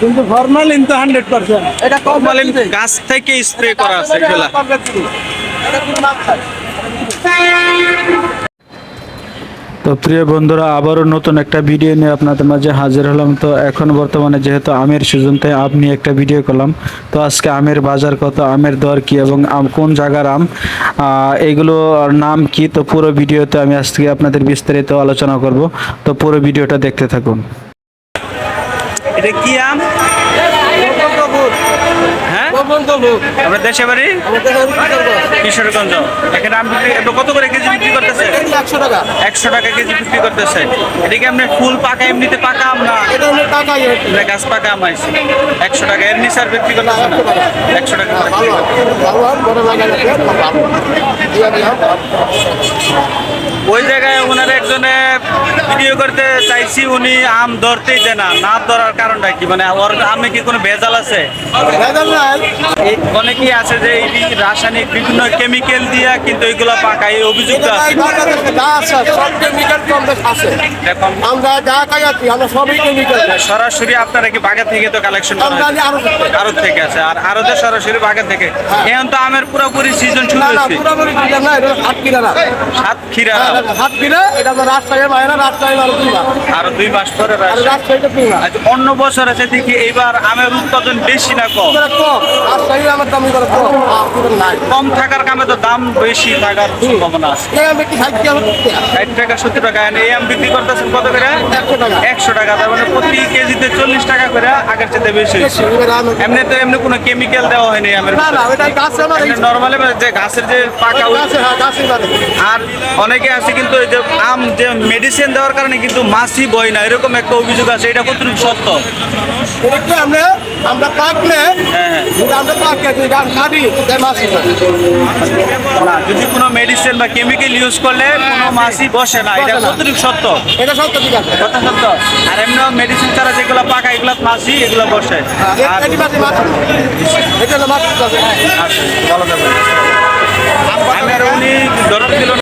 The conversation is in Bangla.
কিন্তু ফরমালিন তো হান্ড্রেড পার্সেন্ট এটা কম ফরমালিন গাছ থেকে স্প্রে করা আছে এগুলা তো প্রিয় বন্ধুরা আবারও নতুন একটা ভিডিও নিয়ে আপনাদের মাঝে হাজির হলাম। তো এখন বর্তমানে যেহেতু আমের সিজন তাই আম নিয়ে একটা ভিডিও করলাম। তো আজকে আমের বাজার কত আমের দর কি এবং আম কোন জায়গার আম আহ, এইগুলো নাম কি তো পুরো ভিডিওতে আমি আজকে আপনাদের বিস্তারিত আলোচনা করব। তো পুরো ভিডিওটা দেখতে থাকুন। এটা কি আম? হ্যাঁ? আপনার দেশে বাড়ি? কিশোরগঞ্জ। এখানে আম বিক্রি কত করে কেজি বিক্রি করতেছে? একশো টাকা। একশো টাকা কেজি বিক্রি করতেছে। এটা কি আপনি ফুল পাকা এমনিতে পাকা আম না? গাছ পাকা আম একশো টাকা এর নিচে আর বিক্রি করতেছে না? একশো টাকা। ভালো ভালো আম বড় লাগা ওই জায়গায় ওনার একজনে ভিডিও করতে চাইছি উনি আম ধরতেই দেয় না। না ধরার কারণটা কি? মানে ওর আমে কি কোনো ভেজাল আছে? অনেকেই আছে যে এই রাসায়নিক বিভিন্ন কেমিক্যাল দিয়া কিন্তু এইগুলা পাকা এই আছে। সবই কেমিক্যাল সরাসরি আপনারা কি বাগা থেকে তো কালেকশন আরও থেকে। আছে। আর আরও তো সরাসরি বাগা থেকে। এখন তো আমের পুরোপুরি সিজন শুরু হয়েছে। সাত ক্ষীরা হাত কিনা এটা আমরা রাজশাহীর বাইরে রাজশাহী আরও দুই মাস আরও দুই মাস পরে আর রাজশাহী। মাস আচ্ছা, অন্য বছর আছে দেখি এইবার আমের উৎপাদন বেশি না কম? কম। রাজশাহীর আমার দামি কম। থাকার কামে তো দাম বেশি থাকার সম্ভাবনা আছে। ষাট টাকা সত্তর টাকা এই আম বিক্রি করতেছেন কত করে? একশো টাকা। একশো টাকা তার মানে প্রতি কেজিতে চল্লিশ টাকা করে আগের চেয়ে বেশি এমনি তো এমনি কোনো কেমিক্যাল দেওয়া হয়নি আমের নর্মালি যে গাছের যে পাকা আর অনেকে আছে কিন্তু এই যে আম যে মেডিসিন দেওয়ার কারণে কিন্তু মাছি বই না এরকম একটা অভিযোগ আছে এটা কতটুকু সত্য? আমরা আমরা পাকলে হ্যাঁ হ্যাঁ। যদি আমরা কাটি না কোনো মেডিসিন বা কেমিক্যাল ইউজ করলে কোনো মাছি বসে না এটা কতটুকু সত্য? এটা সত্য ঠিক আছে। কথা সত্য? আর এমনি মেডিসিন ছাড়া যেগুলো পাকা এগুলো মাছি এগুলো বসে। হ্যাঁ, আর এটি আচ্ছা, ভালো আমি আর উনি দিল